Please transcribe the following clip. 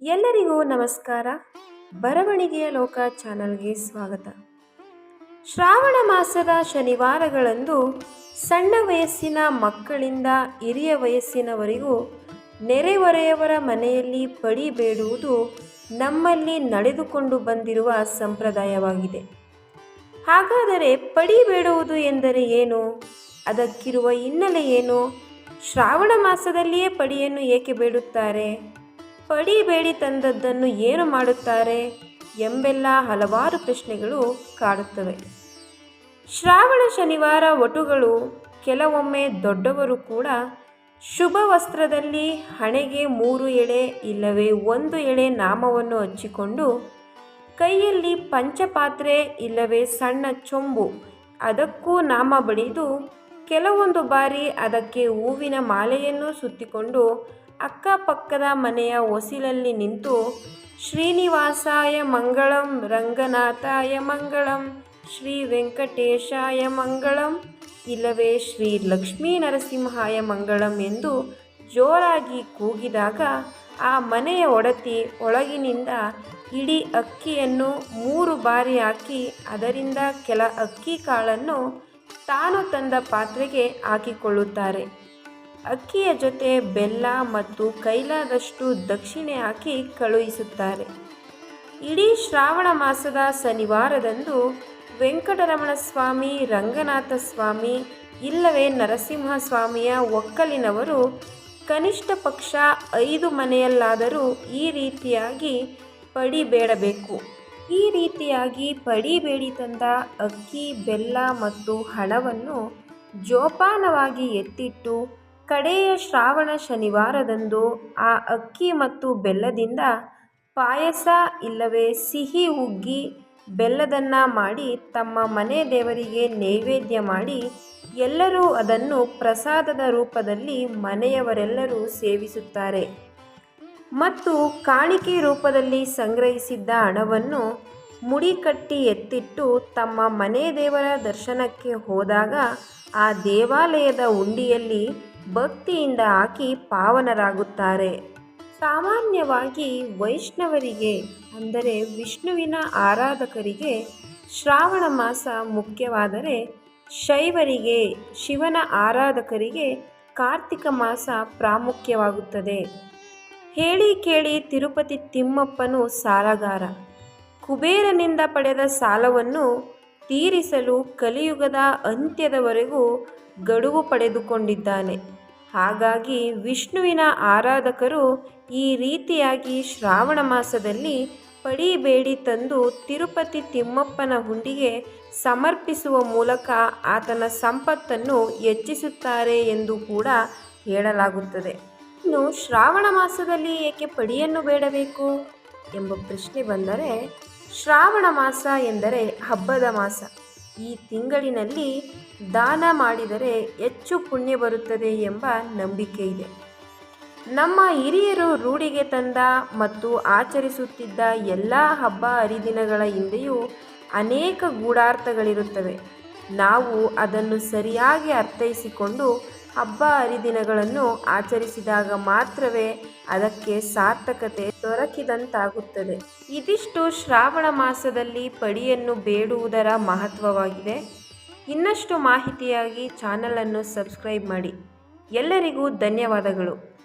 ಎಲ್ಲರಿಗೂ ನಮಸ್ಕಾರ. ಬರವಣಿಗೆಯ ಲೋಕ ಚಾನಲ್ಗೆ ಸ್ವಾಗತ. ಶ್ರಾವಣ ಮಾಸದ ಶನಿವಾರಗಳಂದು ಸಣ್ಣ ವಯಸ್ಸಿನ ಮಕ್ಕಳಿಂದ ಹಿರಿಯ ವಯಸ್ಸಿನವರಿಗೂ ನೆರೆಹೊರೆಯವರ ಮನೆಯಲ್ಲಿ ಪಡಿ ಬೇಡುವುದು ನಮ್ಮಲ್ಲಿ ನಡೆದುಕೊಂಡು ಬಂದಿರುವ ಸಂಪ್ರದಾಯವಾಗಿದೆ. ಹಾಗಾದರೆ ಪಡಿ ಬೇಡುವುದು ಎಂದರೆ ಏನು? ಅದಕ್ಕಿರುವ ಹಿನ್ನೆಲೆ ಏನು? ಶ್ರಾವಣ ಮಾಸದಲ್ಲಿಯೇ ಪಡಿಯನ್ನು ಏಕೆ ಬೇಡುತ್ತಾರೆ? ಪಡಿ ಬೇಡಿ ತಂದದ್ದನ್ನು ಏನು ಮಾಡುತ್ತಾರೆ ಎಂಬೆಲ್ಲ ಹಲವಾರು ಪ್ರಶ್ನೆಗಳು ಕಾಡುತ್ತವೆ. ಶ್ರಾವಣ ಶನಿವಾರ ಒಟುಗಳು ಕೆಲವೊಮ್ಮೆ ದೊಡ್ಡವರು ಕೂಡ ಶುಭ ವಸ್ತ್ರದಲ್ಲಿ ಹಣೆಗೆ ಮೂರು ಎಳೆ ಇಲ್ಲವೇ ಒಂದು ಎಳೆ ನಾಮವನ್ನು ಹಚ್ಚಿಕೊಂಡು ಕೈಯಲ್ಲಿ ಪಂಚಪಾತ್ರೆ ಇಲ್ಲವೇ ಸಣ್ಣ ಚೊಂಬು ಅದಕ್ಕೂ ನಾಮ ಬಳಿದು ಕೆಲವೊಂದು ಬಾರಿ ಅದಕ್ಕೆ ಹೂವಿನ ಮಾಲೆಯನ್ನು ಸುತ್ತಿಕೊಂಡು ಅಕ್ಕಪಕ್ಕದ ಮನೆಯ ಒಸಿಲಲ್ಲಿ ನಿಂತು, ಶ್ರೀನಿವಾಸಾಯ ಮಂಗಳಂ, ರಂಗನಾಥಾಯ ಮಂಗಳಂ, ಶ್ರೀ ವೆಂಕಟೇಶಾಯ ಮಂಗಳಂ, ಇಲ್ಲವೇ ಶ್ರೀ ಲಕ್ಷ್ಮೀ ನರಸಿಂಹಾಯ ಮಂಗಳಂ ಎಂದು ಜೋರಾಗಿ ಕೂಗಿದಾಗ ಆ ಮನೆಯ ಒಡತಿ ಒಳಗಿನಿಂದ ಇಡೀ ಅಕ್ಕಿಯನ್ನು ಮೂರು ಬಾರಿ ಹಾಕಿ, ಅದರಿಂದ ಕೆಲ ಅಕ್ಕಿ ಕಾಳನ್ನು ತಾನು ತಂದ ಪಾತ್ರೆಗೆ ಹಾಕಿಕೊಳ್ಳುತ್ತಾರೆ. ಅಕ್ಕಿಯ ಜೊತೆ ಬೆಲ್ಲ ಮತ್ತು ಕೈಲಾದಷ್ಟು ದಕ್ಷಿಣೆ ಹಾಕಿ ಕಳುಹಿಸುತ್ತಾರೆ. ಇಡೀ ಶ್ರಾವಣ ಮಾಸದ ಶನಿವಾರದಂದು ವೆಂಕಟರಮಣ ಸ್ವಾಮಿ ರಂಗನಾಥ ಸ್ವಾಮಿ ಇಲ್ಲವೇ ನರಸಿಂಹ ಸ್ವಾಮಿಯ ಒಕ್ಕಲಿನವರು ಕನಿಷ್ಠ ಪಕ್ಷ ಐದು ಮನೆಯಲ್ಲಾದರೂ ಈ ರೀತಿಯಾಗಿ ಪಡಿ ಬೇಡಬೇಕು. ಈ ರೀತಿಯಾಗಿ ಪಡಿ ಬೇಡಿ ತಂದ ಅಕ್ಕಿ, ಬೆಲ್ಲ ಮತ್ತು ಹಣವನ್ನು ಜೋಪಾನವಾಗಿ ಎತ್ತಿಟ್ಟು ಕಡೆಯ ಶ್ರಾವಣ ಶನಿವಾರದಂದು ಆ ಅಕ್ಕಿ ಮತ್ತು ಬೆಲ್ಲದಿಂದ ಪಾಯಸ ಇಲ್ಲವೇ ಸಿಹಿ ಉಗ್ಗಿ ಬೆಲ್ಲದನ್ನ ಮಾಡಿ ತಮ್ಮ ಮನೆ ದೇವರಿಗೆ ನೈವೇದ್ಯ ಮಾಡಿ ಎಲ್ಲರೂ ಅದನ್ನು ಪ್ರಸಾದದ ರೂಪದಲ್ಲಿ ಮನೆಯವರೆಲ್ಲರೂ ಸೇವಿಸುತ್ತಾರೆ. ಮತ್ತು ಕಾಣಿಕೆ ರೂಪದಲ್ಲಿ ಸಂಗ್ರಹಿಸಿದ್ದ ಹಣವನ್ನು ಮುಡಿಕಟ್ಟಿ ಎತ್ತಿಟ್ಟು ತಮ್ಮ ಮನೆ ದೇವರ ದರ್ಶನಕ್ಕೆ ಹೋದಾಗ ಆ ದೇವಾಲಯದ ಉಂಡಿಯಲ್ಲಿ ಭಕ್ತಿಯಿಂದ ಹಾಕಿ ಪಾವನರಾಗುತ್ತಾರೆ. ಸಾಮಾನ್ಯವಾಗಿ ವೈಷ್ಣವರಿಗೆ, ಅಂದರೆ ವಿಷ್ಣುವಿನ ಆರಾಧಕರಿಗೆ, ಶ್ರಾವಣ ಮಾಸ ಮುಖ್ಯವಾದರೆ ಶೈವರಿಗೆ, ಶಿವನ ಆರಾಧಕರಿಗೆ ಕಾರ್ತಿಕ ಮಾಸ ಪ್ರಾಮುಖ್ಯವಾಗುತ್ತದೆ. ಹೇಳಿ ಕೇಳಿ ತಿರುಪತಿ ತಿಮ್ಮಪ್ಪನು ಸಾಲಗಾರ. ಕುಬೇರನಿಂದ ಪಡೆದ ಸಾಲವನ್ನು ತೀರಿಸಲು ಕಲಿಯುಗದ ಅಂತ್ಯದವರೆಗೂ ಗಡುವು ಪಡೆದುಕೊಂಡಿದ್ದಾನೆ. ಹಾಗಾಗಿ ವಿಷ್ಣುವಿನ ಆರಾಧಕರು ಈ ರೀತಿಯಾಗಿ ಶ್ರಾವಣ ಮಾಸದಲ್ಲಿ ಪಡಿಬೇಡಿ ತಂದು ತಿರುಪತಿ ತಿಮ್ಮಪ್ಪನ ಹುಂಡಿಗೆ ಸಮರ್ಪಿಸುವ ಮೂಲಕ ಆತನ ಸಂಪತ್ತನ್ನು ಹೆಚ್ಚಿಸುತ್ತಾರೆ ಎಂದು ಕೂಡ ಹೇಳಲಾಗುತ್ತದೆ. ಇನ್ನು ಶ್ರಾವಣ ಮಾಸದಲ್ಲಿ ಏಕೆ ಪಡಿಯನ್ನು ಬೇಡಬೇಕು ಎಂಬ ಪ್ರಶ್ನೆ ಬಂದರೆ ಶ್ರಾವಣ ಮಾಸ ಎಂದರೆ ಹಬ್ಬದ ಮಾಸ. ಈ ತಿಂಗಳಿನಲ್ಲಿ ದಾನ ಮಾಡಿದರೆ ಹೆಚ್ಚು ಪುಣ್ಯ ಬರುತ್ತದೆ ಎಂಬ ನಂಬಿಕೆ ಇದೆ. ನಮ್ಮ ಹಿರಿಯರು ರೂಢಿಗೆ ತಂದ ಮತ್ತು ಆಚರಿಸುತ್ತಿದ್ದ ಎಲ್ಲ ಹಬ್ಬ ಹರಿದಿನಗಳ ಹಿಂದೆಯೂ ಅನೇಕ ಗೂಢಾರ್ಥಗಳಿರುತ್ತವೆ. ನಾವು ಅದನ್ನು ಸರಿಯಾಗಿ ಅರ್ಥೈಸಿಕೊಂಡು ಹಬ್ಬ ಹರಿದಿನಗಳನ್ನು ಆಚರಿಸಿದಾಗ ಮಾತ್ರವೇ ಅದಕ್ಕೆ ಸಾರ್ಥಕತೆ ದೊರಕಿದಂತಾಗುತ್ತದೆ. ಇದಿಷ್ಟು ಶ್ರಾವಣ ಮಾಸದಲ್ಲಿ ಪಡಿಯನ್ನು ಬೇಡುವುದರ ಮಹತ್ವವಾಗಿದೆ. ಇನ್ನಷ್ಟು ಮಾಹಿತಿಯಾಗಿ ಚಾನಲನ್ನು ಸಬ್ಸ್ಕ್ರೈಬ್ ಮಾಡಿ. ಎಲ್ಲರಿಗೂ ಧನ್ಯವಾದಗಳು.